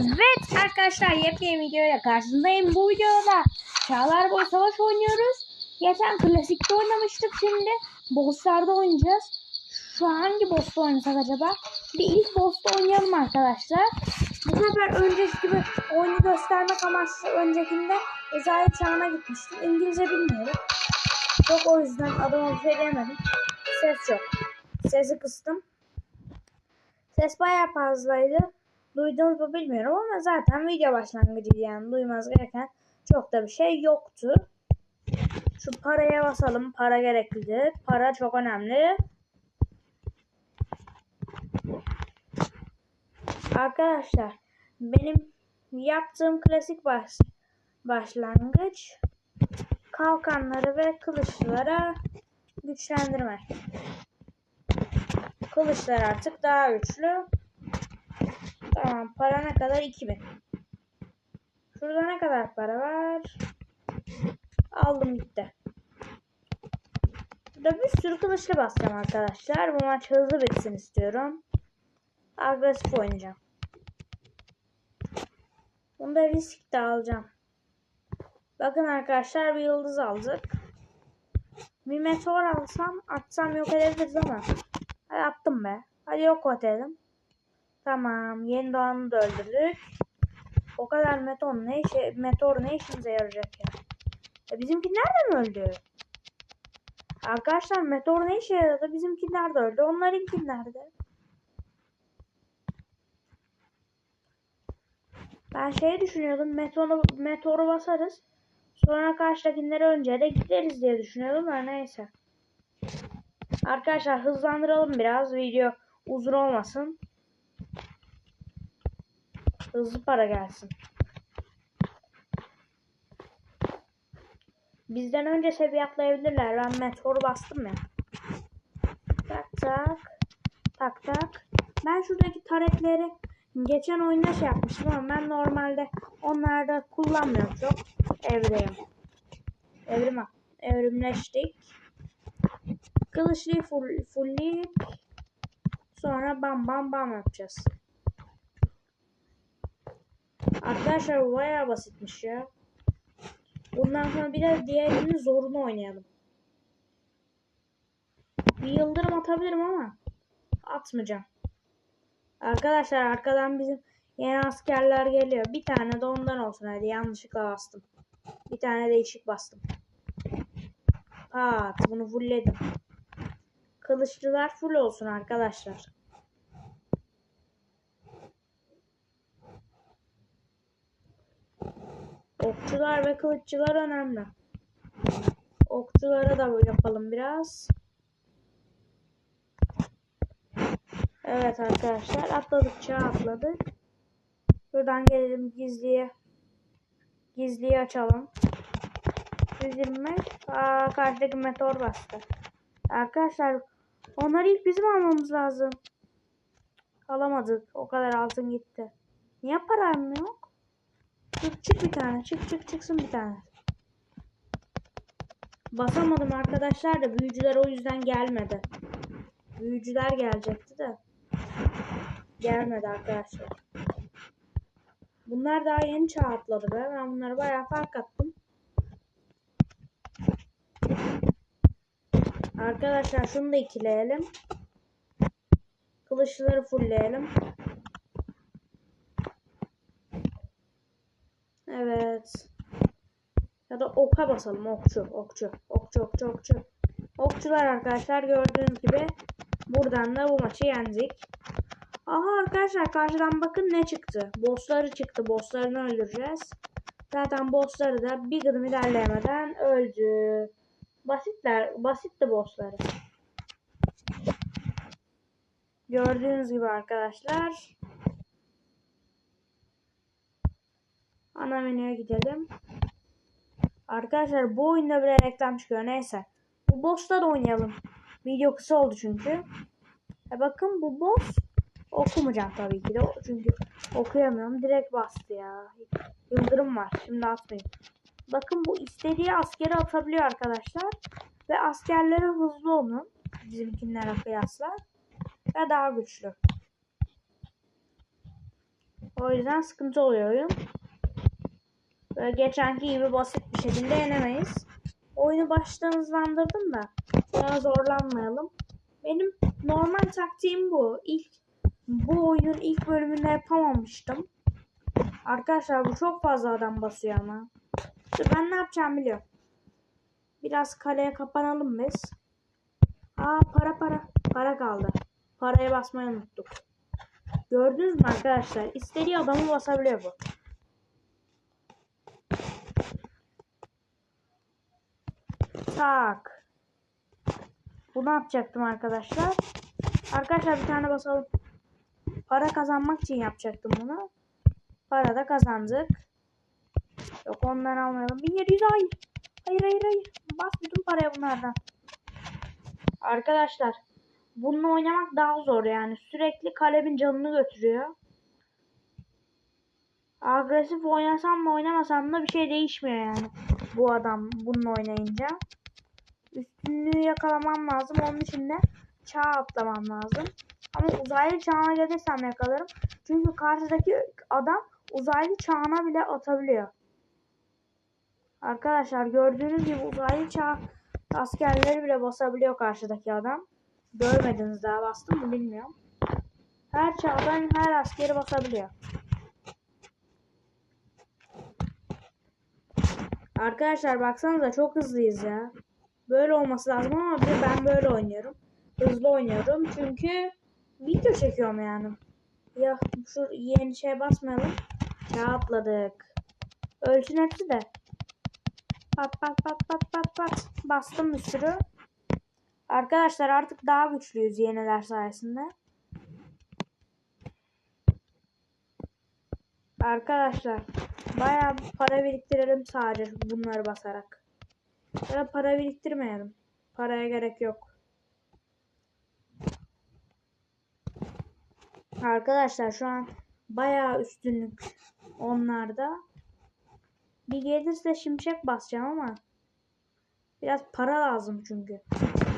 Evet arkadaşlar yepyeni videoyla karşınızdayım. Bu videoda Çağlar Boy Savaş oynuyoruz. Geçen klasikte oynamıştık şimdi. Bosslarda oynayacağız. Şu hangi boss'ta oynasak acaba? Bir ilk boss'ta oynayalım arkadaşlar. Bu sefer önceki gibi oyunu göstermek amaçlı öncekinde Ezayet Çağı'na gitmiştim. İngilizce bilmiyorum. Çok o yüzden adamı söyleyemedim. Ses yok. Sesi kıstım. Ses bayağı fazlaydı. Duydunuz mu bilmiyorum ama zaten video başlangıcı yani duymanız gereken çok da bir şey yoktu. Şu paraya basalım. Para gereklidir. Para çok önemli. Arkadaşlar benim yaptığım klasik baş, başlangıç kalkanları ve kılıçlara güçlendirmek. Kılıçlar artık daha güçlü. Tamam para ne kadar? 2000. Şurada ne kadar para var? Aldım gitti. Burada bir sürü kılıçlı basacağım arkadaşlar. Bu maç hızlı bitsin istiyorum. Agresif oynayacağım. Bunda risk de alacağım. Bakın arkadaşlar bir yıldız aldık. Bir meteor alsam atsam yok edebiliriz ama. Hadi attım be. Hadi yok edelim. Tamam. Yeni doğanı da öldürdük. O kadar meteor ne işe, meteor ne işimize yarayacak ya? E bizimki nerede mi öldü? Arkadaşlar meteor ne işe yaradı? Bizimki nerede öldü? Onlarınki nerede? Ben şey düşünüyordum. Meteoru, meteoru basarız. Sonra karşıdakileri önce de gideriz diye düşünüyordum da neyse. Arkadaşlar hızlandıralım biraz. Video uzun olmasın. Hızlı para gelsin. Bizden önce seviye atlayabilirler. Ben meteor bastım ya. Tak tak. Tak tak. Ben şuradaki taretleri geçen oyunda şey yapmıştım ama ben normalde onlarda kullanmıyorum çok. Evdeyim. Evrim evrimleştik. Kılıçlıyı full, fullleyip sonra bam bam bam yapacağız. Arkadaşlar bu bayağı basitmiş ya. Bundan sonra biraz diğerinin zorunu oynayalım. Bir yıldırım atabilirim ama atmayacağım. Arkadaşlar arkadan bizim yeni askerler geliyor. Bir tane de ondan olsun hadi yanlışlıkla bastım. Bir tane değişik bastım. Pat bunu fullledim. Kılıçlılar full olsun arkadaşlar. Okçular ve kılıççılar önemli. Okçulara da yapalım biraz. Evet arkadaşlar atladık çağ atladık. Buradan gelelim gizliye. Gizliyi açalım. 125. Aa karşıdaki meteor bastı. Arkadaşlar onları ilk bizim almamız lazım. Alamadık. O kadar altın gitti. Niye param yok? Dur çık bir tane. Çık çık çıksın bir tane. Basamadım arkadaşlar da büyücüler o yüzden gelmedi. Büyücüler gelecekti de. Gelmedi arkadaşlar. Bunlar daha yeni çağ atladı be. Ben bunları bayağı fark attım. Arkadaşlar şunu da ikileyelim. Kılıçları fullleyelim. Evet. Ya da oka basalım. Okçu, okçu, okçu, okçu, okçu. Okçular arkadaşlar gördüğünüz gibi buradan da bu maçı yendik. Aha arkadaşlar karşıdan bakın ne çıktı. Bossları çıktı. Bosslarını öldüreceğiz. Zaten bossları da bir gıdım ilerleyemeden öldü. Basitler, basitti bossları. Gördüğünüz gibi arkadaşlar. Ana menüye gidelim. Arkadaşlar bu oyunda bile reklam çıkıyor. Neyse. Bu boss'ta da oynayalım. Video kısa oldu çünkü. E bakın bu boss okumayacağım tabii ki de. Çünkü okuyamıyorum. Direkt bastı ya. Yıldırım var. Şimdi atmayayım. Bakın bu istediği askeri atabiliyor arkadaşlar. Ve askerleri hızlı onun. Bizimkinlere kıyasla. Ve daha güçlü. O yüzden sıkıntı oluyor oyun. Geçenki gibi basit bir şekilde yenemeyiz. Oyunu baştan hızlandırdım da sonra zorlanmayalım. Benim normal taktiğim bu. İlk bu oyunun ilk bölümünde yapamamıştım. Arkadaşlar bu çok fazla adam basıyor ama. İşte ben ne yapacağım biliyorum. Biraz kaleye kapanalım biz. Aa para para. Para kaldı. Paraya basmayı unuttuk. Gördünüz mü arkadaşlar? İstediği adamı basabiliyor bu. Tak. Bunu yapacaktım arkadaşlar. Arkadaşlar bir tane basalım. Para kazanmak için yapacaktım bunu. Para da kazandık. Yok ondan almayalım. 1700 ay. Hayır hayır hayır. Bas bütün paraya bunlardan. Arkadaşlar bununla oynamak daha zor yani. Sürekli kalemin canını götürüyor. Agresif oynasam da oynamasam da bir şey değişmiyor yani. Bu adam bununla oynayınca. Üstünlüğü yakalamam lazım. Onun için de çağ atlamam lazım. Ama uzaylı çağına gelirsem yakalarım. Çünkü karşıdaki adam uzaylı çağına bile atabiliyor. Arkadaşlar gördüğünüz gibi uzaylı çağ askerleri bile basabiliyor karşıdaki adam. Görmediniz daha bastım mı bilmiyorum. Her çağdan her askeri basabiliyor. Arkadaşlar baksanıza çok hızlıyız ya. Böyle olması lazım ama ben böyle oynuyorum. Hızlı oynuyorum çünkü video çekiyorum yani. Ya şu yeni şeye basmayalım. Çağ atladık. Ölçün hepsi de. Pat pat pat pat pat pat. Bastım bir sürü. Arkadaşlar artık daha güçlüyüz yeniler sayesinde. Arkadaşlar bayağı para biriktirelim sadece bunları basarak. Ya para biriktirmeyelim. Paraya gerek yok. Arkadaşlar şu an bayağı üstünlük onlarda. Bir gelirse şimşek basacağım ama biraz para lazım çünkü.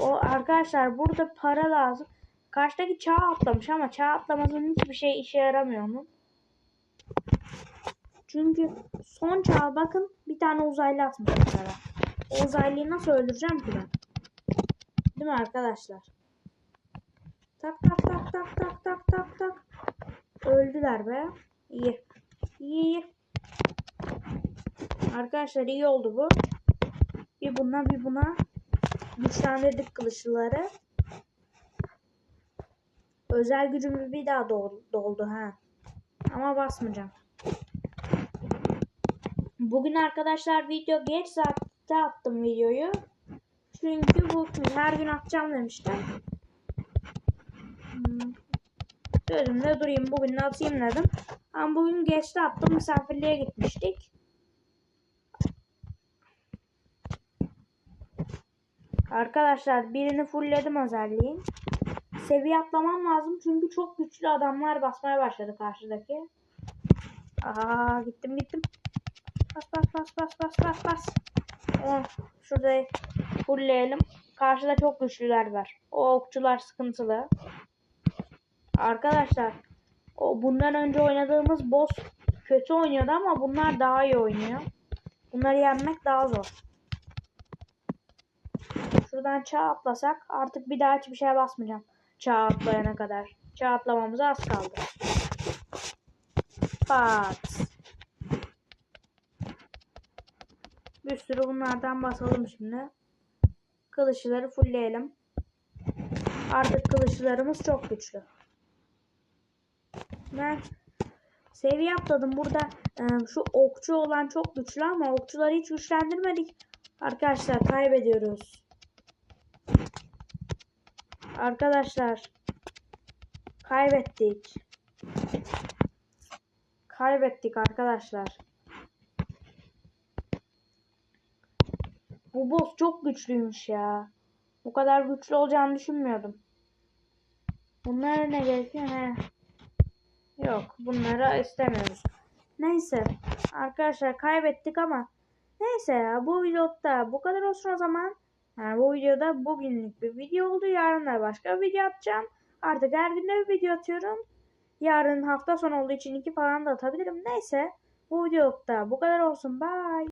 O arkadaşlar burada para lazım. Karşıdaki çağ atlamış ama çağ atlamasının hiçbir şey işe yaramıyor onun. Çünkü son çağa bakın bir tane uzaylı atmış mesela. O uzaylıyı nasıl öldüreceğim ki ben? Değil mi arkadaşlar? Tak tak tak tak tak tak tak tak. Öldüler be. İyi. İyi iyi. Arkadaşlar iyi oldu bu. Bir buna bir buna güçlendirdik kılıçlıları. Özel gücümüz bir daha doldu, ha. Ama basmayacağım. Bugün arkadaşlar video geç saatte attım videoyu. Çünkü bu her gün atacağım demiştim. Hmm. Sözümde durayım bugün de atayım dedim. Ama bugün geçte attım misafirliğe gitmiştik. Arkadaşlar birini fullledim özelliğin. Seviye atlamam lazım çünkü çok güçlü adamlar basmaya başladı karşıdaki. Aa gittim gittim. Bas bas bas bas bas bas bas. Oh, şurada fullleyelim. Karşıda çok güçlüler var. O okçular sıkıntılı. Arkadaşlar o bundan önce oynadığımız boss kötü oynuyordu ama bunlar daha iyi oynuyor. Bunları yenmek daha zor. Şuradan çağ atlasak artık bir daha hiçbir şeye basmayacağım. Çağ atlayana kadar. Çağ atlamamıza az kaldı. Pat. Bir sürü basalım şimdi. Kılıçları fullleyelim. Artık kılıçlarımız çok güçlü. Ben seviye atladım. Burada e, şu okçu olan çok güçlü ama okçuları hiç güçlendirmedik. Arkadaşlar kaybediyoruz. Arkadaşlar kaybettik. Kaybettik arkadaşlar. Bu boss çok güçlüymüş ya. Bu kadar güçlü olacağını düşünmüyordum. Bunlara ne gerekiyor ne? Yok bunları istemiyoruz. Neyse arkadaşlar kaybettik ama neyse ya bu videoda bu kadar olsun o zaman. Yani bu videoda bugünlük bir video oldu. Yarın da başka bir video atacağım. Artık her gün bir video atıyorum. Yarın hafta sonu olduğu için iki falan da atabilirim. Neyse bu videolukta bu kadar olsun. Bye.